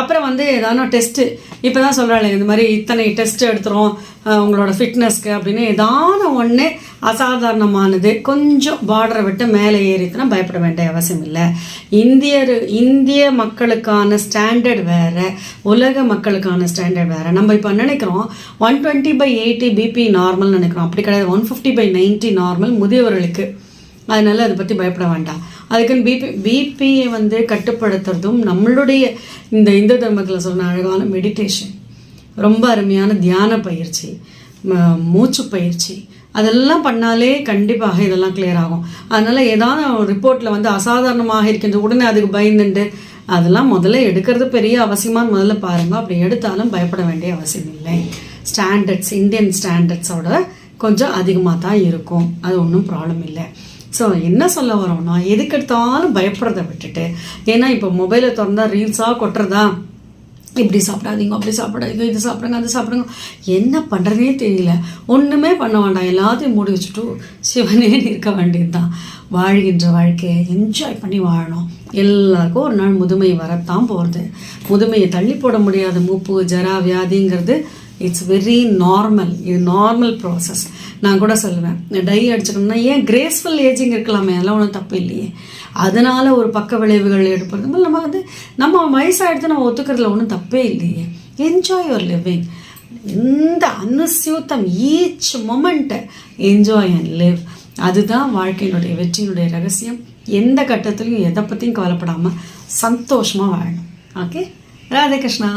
அப்புறம் வந்து ஏதான டெஸ்ட்டு இப்போ தான் சொல்கிறாங்க இந்த மாதிரி இத்தனை டெஸ்ட் எடுத்துகிறோம் உங்களோட ஃபிட்னஸ்க்கு அப்படின்னு. ஏதான ஒன்று அசாதாரணமானது கொஞ்சம் பார்டரை விட்டு மேலே ஏறித்துனா பயப்பட வேண்டிய அவசியம் இல்லை. இந்தியர் இந்திய மக்களுக்கான ஸ்டாண்டர்ட் வேறு உலக மக்களுக்கான ஸ்டாண்டர்ட் வேறு. நம்ம இப்போ நினைக்கிறோம் one twenty by eighty BP normal நினைக்கிறோம். அப்படி கிடையாது one fifty by ninety normal முதியவர்களுக்கு. அதனால் அதை பற்றி பயப்பட வேண்டாம். அதுக்குன்னு பிபி பிபியை வந்து கட்டுப்படுத்துறதும் நம்மளுடைய இந்த இந்து தர்மத்தில் சொன்ன அழகான மெடிடேஷன் ரொம்ப அருமையான தியான பயிற்சி ம- மூச்சு பயிற்சி அதெல்லாம் பண்ணாலே கண்டிப்பாக இதெல்லாம் கிளியர் ஆகும். அதனால் ஏதாவது ரிப்போர்ட்டில் வந்து அசாதாரணமாக இருக்கின்ற உடனே அதுக்கு பயந்துண்டு அதெல்லாம் முதல்ல எடுக்கிறது பெரிய அவசியமான்னு முதல்ல பாருங்கள் அப்படி எடுத்தாலும் பயப்பட வேண்டிய அவசியம் இல்லை. ஸ்டாண்டர்ட்ஸ் இந்தியன் ஸ்டாண்டர்ட்ஸோட கொஞ்சம் அதிகமாக தான் இருக்கும். அது ஒன்றும் ப்ராப்ளம் இல்லை. ஸோ என்ன சொல்ல வரோம்னா எதுக்கு எடுத்தாலும் பயப்படுறத விட்டுட்டு ஏன்னா இப்போ மொபைலை திறந்தா ரீல்ஸாக கொட்டுறதா? இப்படி சாப்பிடாதீங்க அப்படி சாப்பிடாதீங்க இது சாப்பிடுங்க அது சாப்பிடுங்க. என்ன பண்ணுறதே தெரியல. ஒன்றுமே பண்ண வேண்டாம். எல்லாத்தையும் மூடி வச்சுட்டு சிவனே இருக்க வேண்டியது தான் வாழ்கின்ற வாழ்க்கையை என்ஜாய் பண்ணி வாழணும். எல்லாருக்கும் ஒரு நாள் முதுமை வரத்தான் போகிறது முதுமையை தள்ளி போட முடியாத. மூப்பு ஜரா வியாதிங்கிறது இட்ஸ் வெரி நார்மல் இது நார்மல் ப்ராசஸ் நான் கூட சொல்லுவேன் டை அடிச்சுக்கணும்னா ஏன் கிரேஸ்ஃபுல் ஏஜிங் இருக்கலாமே அதெல்லாம் ஒன்றும் தப்பு இல்லையே. அதனால் ஒரு பக்க விளைவுகள் ஏற்படுறது மாதிரி நம்ம வந்து நம்ம வயசாகிடுத்து நம்ம ஒத்துக்கிறதுல ஒன்றும் தப்பே இல்லையே. என்ஜாய் யுவர் லிவிங் இந்த அனுசியூத்தம் ஈச் மொமெண்ட்டை என்ஜாய் அண்ட் லிவ் அதுதான் வாழ்க்கையினுடைய வெற்றியினுடைய ரகசியம். எந்த கட்டத்துலையும் எதை பற்றியும் கவலைப்படாமல் சந்தோஷமாக வாழணும். ஓகே ராதே கிருஷ்ணா.